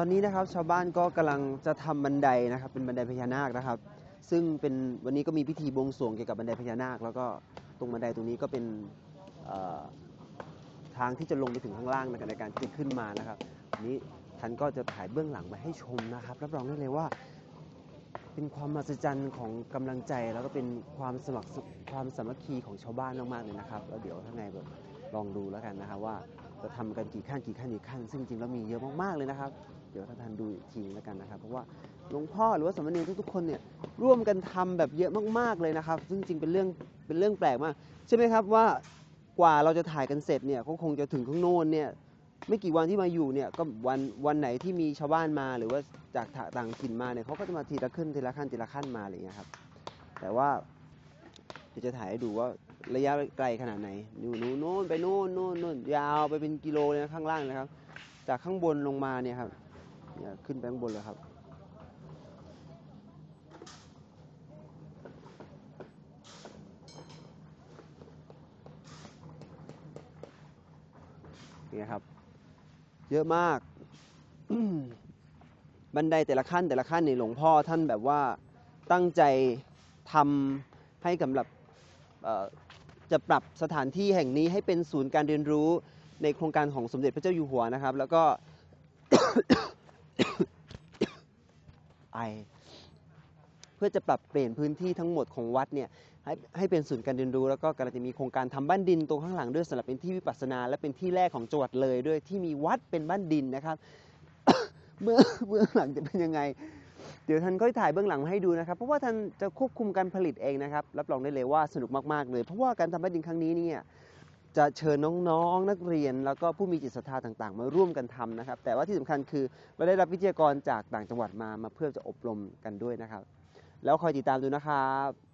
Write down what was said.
อนนี้นะครับชาวบ้านก็กำลังจะทำบันไดนะครับเป็นบันไดพญานาคนะครับ ซึ่งเป็นวันนี้ก็มีพิธีบวงสรวงเกี่ยวกับบันไดพญานาค แล้วก็ตรงบันไดตรงนี้ก็เป็นทางที่จะลงไปถึงข้างล่างในการที่ขึ้นมานะครับนี้ทันก็จะถ่ายเบื้องหลังมาให้ชมนะครับรับรองได้เลยว่า เป็นความมหัศจรรย์ของกำลังใจแล้วก็เป็นความสมัครความสามัคคีของชาวบ้านมากๆเลยนะครับแล้วเดี๋ยวถ้าไงแบบลองดูแล้วกันนะครับว่า จะทำกันกี่ขั้นกี่ขั้นกี่ขั้น ซึ่งจริงแล้วมีเยอะมากๆเลยนะครับ เดี๋ยวถ้าท่านดูอีกทีแล้วกันนะครับ เพราะว่าหลวงพ่อหรือว่าสมเณรทุกๆคนเนี่ยร่วมกันทำแบบเยอะมากๆเลยนะครับ ซึ่งจริงเป็นเรื่องเป็นเรื่องแปลกมากใช่ไหมครับว่ากว่าเราจะถ่ายกันเสร็จเนี่ยก็คงจะถึงข้างโน้นเนี่ยไม่กี่วันที่มาอยู่เนี่ยก็วันวันไหนที่มีชาวบ้านมาหรือว่าจากต่างถิ่นมาเนี่ยเขาก็จะมาทีละขึ้นทีละขั้นทีละขั้นมาอะไรอย่างเงี้ยครับแต่ว่าเดี๋ยวจะถ่ายให้ดูว่า ระยะไกลขนาดไหนอยู่นู้นโน้นไปโน่นโน่นโน่นยาวไปเป็นกิโลเลยนะข้างล่างนะครับ จากข้างบนลงมาเนี่ยครับเนี่ยขึ้นไปข้างบนเลยครับเนี่ยครับ เยอะมาก บันไดแต่ละขั้นแต่ละขั้นในหลวงพ่อท่านแบบว่าตั้งใจทำให้กำลับ จะปรับสถานที่แห่งนี้ให้เป็นศูนย์การเรียนรู้ในโครงการของสมเด็จพระเจ้าอยู่หัวนะครับ แล้วก็ไอเพื่อจะปรับเปลี่ยนพื้นที่ทั้งหมดของวัดเนี่ยให้ให้เป็นศูนย์การเรียนรู้แล้วก็กำลังจะมีโครงการทำบ้านดินตรงข้างหลังด้วยสำหรับเป็นที่วิปัสสนา และเป็นที่แรกของจังหวัดเลยด้วยที่มีวัดเป็นบ้านดินนะครับ เมื่อเบื้อหลังจะเป็นยังไง ดี๋ยวท่านก็ถ่ายเบื้องหลังมาให้ดูนะครับ เพราะว่าท่านจะควบคุมการผลิตเองนะครับ รับรองได้เลยว่าสนุกมากๆเลย เพราะว่าการทำบ้านดินครั้งนี้เนี่ยจะเชิญน้องๆ นักเรียน แล้วก็ผู้มีจิตศรัทธาต่างๆ มาร่วมกันทำนะครับ แต่ว่าที่สำคัญคือเราได้รับวิทยากรจากต่างจังหวัดมามาเพื่อจะอบรมกันด้วยนะครับ แล้วคอยติดตามดูนะครับ